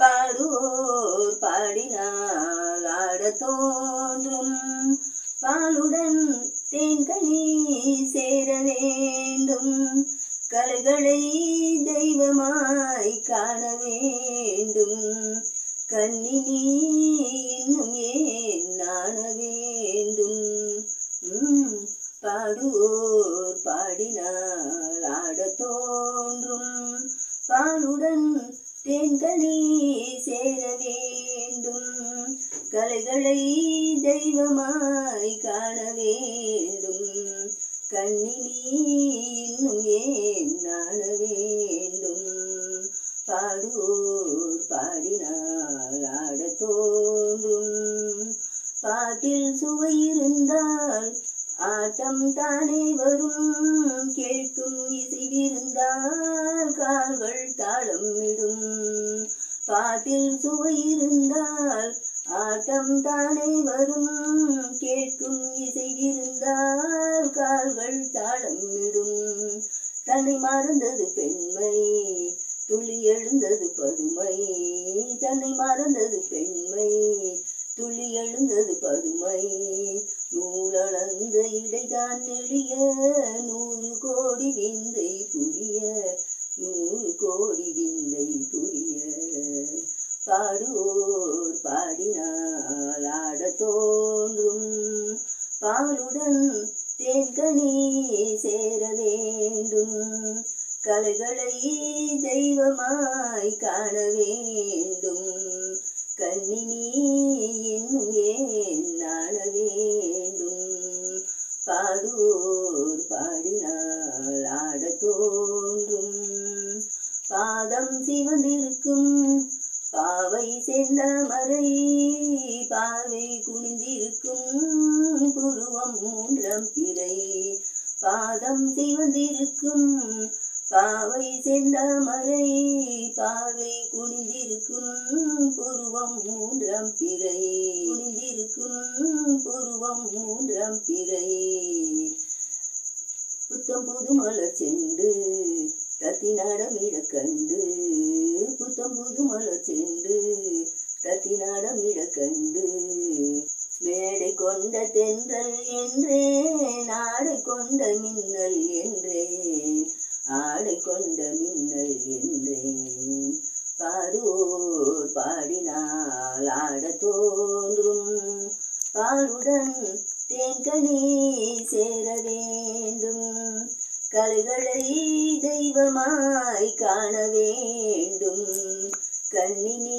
பாடுவோர் பாடினால் ஆட தோன்றும். பாலுடன் தேன்கனி சேர வேண்டும். கலைகளை தெய்வமாய் காண வேண்டும். கண்ணினி இன்னும் ஏன் நாண வேண்டும்? பாடுவோர் பாடினால் ஆட தோன்றும். பாலுடன் தேன்கனி சேர வேண்டும். கலைகளை தெய்வமாய் காண வேண்டும். கண்ணினி இன்னும் ஏன் நாண வேண்டும்? பாடுவோர் பாடினால் ஆட தோன்றும். பாட்டில் சுவை இருந்தால் ஆட்டம் தானே வரும். கேட்கும் இசைவிருந்தால் கால்கள் தாளம் இடும். பாட்டில் சுவை இருந்தால் ஆட்டம் தானே வரும். கேட்கும் இசை இருந்தால் கால்கள் தாளமிடும் தன்னை மறந்தது பெண்மை துளி எழுந்தது பதுமை. தன்னை மறந்தது பெண்மை துளி எழுந்தது பதுமை. நூலளந்த இடைதான் நெளிய நூறு கோடி விந்தை புரிய. நூறு கோடி விந்தை பாலுடன் தேன்கனி சேர வேண்டும். கலைகளை தெய்வமாய் காண வேண்டும். கண்ணினி இன்னும் ஏன் நாண வேண்டும். பாடுவோர் பாடினால் ஆட தோன்றும். பாதம் சிவந்திருக்கும் பாவை செந்தமரை பாவை குனிந்திருக்கும் புருவம் மூன்றம் பிறை. பாதம் சிவந்திருக்கும் பாவை செந்தமரை. பாவை குனிந்திருக்கும் புருவம் மூன்றம் பிறை. குனிந்திருக்கும் புருவம் மூன்றம் பிறை. புத்தம் புது மலர் செண்டு தத்தி நடமிட கண்டு. புத்தம் புது மலர் செண்டு தத்தி நடமிட கண்டு. கொண்ட தென்றல் என்றே நாடு கொண்ட மின்னல் என்றேன் ஆடு கொண்ட மின்னல் என்றேன் பாடுவோர் பாடினால் ஆட தோன்றும் பாலுடன் தேன்கனி சேர வேண்டும். கலைகளை தெய்வமாய் காண வேண்டும். கண்ணினி